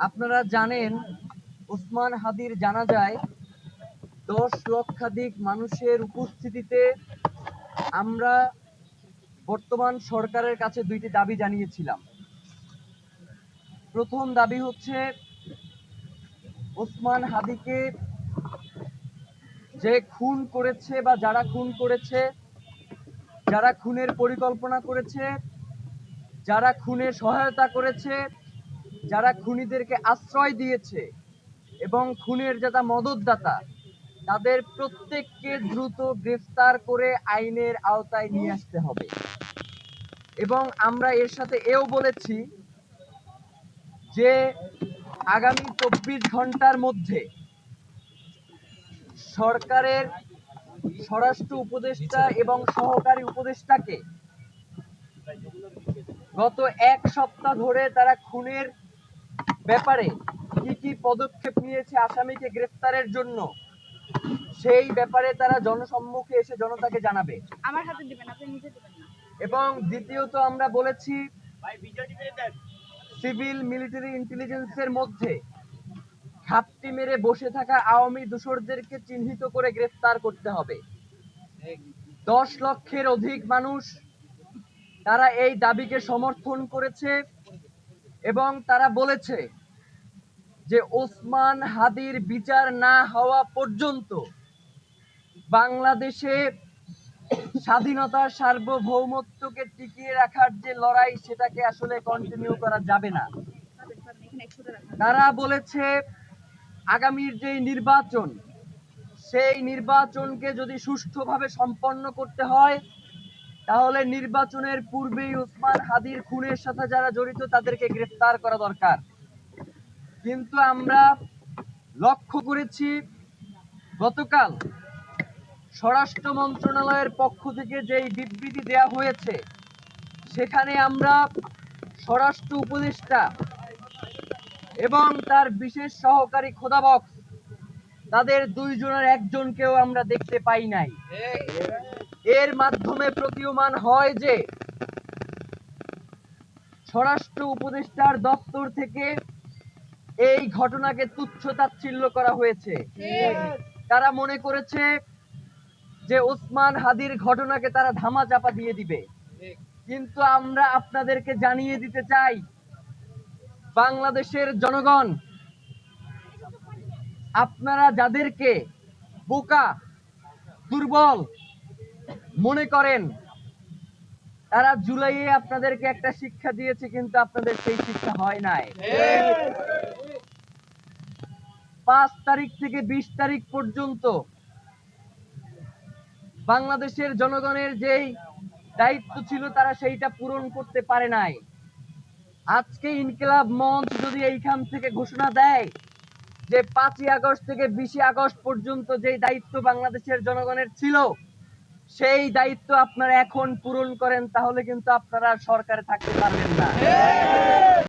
আপনারা জানেন, ওসমান হাদির জানা যায় দশ লক্ষাধিক মানুষের উপস্থিতিতে আমরা বর্তমান সরকারের কাছে দুইটি দাবি জানিয়েছিলাম। প্রথম দাবি হচ্ছে, ওসমান হাদিকে যে খুন করেছে বা যারা খুন করেছে, যারা খুনের পরিকল্পনা করেছে, যারা খুনে সহায়তা করেছে যারা খুনিদেরকে আশ্রয় দিয়েছে এবং খুনের যারা মদতদাতা, তাদের প্রত্যেককে দ্রুত গ্রেফতার করে আইনের আওতায় নিয়ে আসতে হবে। এবং আমরা এর সাথে এও বলেছি যে আগামী চব্বিশ ঘণ্টার মধ্যে সরকারের স্বরাষ্ট্র উপদেষ্টা এবং সহকারী উপদেষ্টাকে গত এক সপ্তাহ ধরে তারা খুনের ব্যাপারে কি কি পদক্ষেপ নিয়েছে আসামিকে গ্রেফতারের জন্য? সেই ব্যাপারে তারা জনসম্মুখে এসে জনতাকে জানাবে। আমার হাতে দিবেন আপনি নিজে দিবেন না। এবং দ্বিতীয়ত আমরা বলেছি সিভিল মিলিটারি ইন্টেলিজেন্সের মধ্যে ঘাপটি মেরে বসে থাকা আওয়ামী দূষরদেরকে চিহ্নিত করে গ্রেফতার করতে হবে। দশ লক্ষের অধিক মানুষ তারা এই দাবিকে সমর্থন করেছে এবং তারা বলেছে যে ওসমান হাদির বিচার না হওয়া পর্যন্ত বাংলাদেশে স্বাধীনতার সার্বভৌমত্বকে টিকিয়ে রাখার যে লড়াই সেটাকে আসলে কন্টিনিউ করা যাবে না। তারা বলেছে, আগামীর যে নির্বাচন, সেই নির্বাচনকে যদি সুষ্ঠুভাবে সম্পন্ন করতে হয়, তাহলে নির্বাচনের পূর্বেই ওসমান হাদির খুনের সাথে যারা জড়িত, তাদেরকে গ্রেফতার করা দরকার। কিন্তু আমরা লক্ষ্য করেছি গতকাল স্বরাষ্ট্র মন্ত্রণালয়ের পক্ষ থেকে যেই বিবৃতি দেয়া হয়েছে, সেখানে আমরা স্বরাষ্ট্র উপদেষ্টা এবং তার বিশেষ সহকারী খোদাবক তাদের দুইজনের একজনকেও আমরা দেখতে পাই নাই। এর মাধ্যমে প্রতীয়মান হয় যে, স্বরাষ্ট্র উপদেষ্টার দপ্তর থেকে এই ঘটনাকে তুচ্ছ তাচ্ছিল্য করা হয়েছে। তারা মনে করেছে যে ওসমান হাদির ঘটনাকে তারা ধামা চাপা দিয়ে দিবে। কিন্তু আমরা আপনাদেরকে জানিয়ে দিতে চাই, বাংলাদেশের জনগণ, আপনারা যাদেরকে বোকা, দুর্বল মনে করেন, তারা জুলাইয়ে আপনাদেরকে একটা শিক্ষা দিয়েছে, কিন্তু আপনাদের সেই শিক্ষা হয় নাই। পাঁচ তারিখ থেকে বিশ তারিখ পর্যন্ত বাংলাদেশের জনগণের যেই দায়িত্ব ছিল, তারা সেইটা পূরণ করতে পারে নাই। আজকে ইনকিলাব মঞ্চ যদি এইখান থেকে ঘোষণা দেয় যে পাঁচই আগস্ট থেকে বিশে আগস্ট পর্যন্ত যেই দায়িত্ব বাংলাদেশের জনগণের ছিল, সেই দায়িত্ব আপনারা এখন পূরণ করেন, তাহলে কিন্তু আপনারা সরকারে থাকতে পারবেন না।